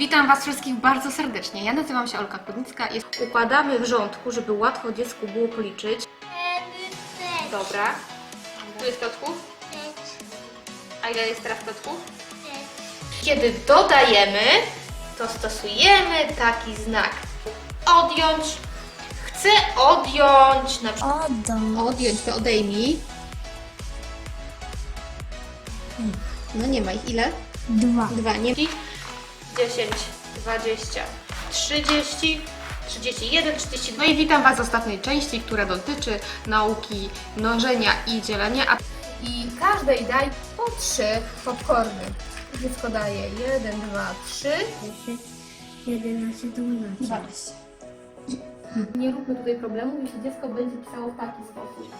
Witam Was wszystkich bardzo serdecznie. Ja nazywam się Olka Kudnicka. Jest... Układamy w rządku, żeby łatwo dziecku było policzyć. Dobra. Tu jest klocków? A ile jest teraz klocków? Kiedy dodajemy, to stosujemy taki znak. Odjąć. Chcę odjąć na przykład. Odjąć to odejmij. No nie ma ich. Ile? Dwa. Dwa, nie? 10, 20, 30, 31, 32 i witam Was w ostatniej części, która dotyczy nauki mnożenia i dzielenia. I każdej daj po trzy popcorny. Dziecko daje 1, 2, 3. 11, 12. 12. Nie róbmy tutaj problemu, jeśli dziecko będzie pisało w taki sposób.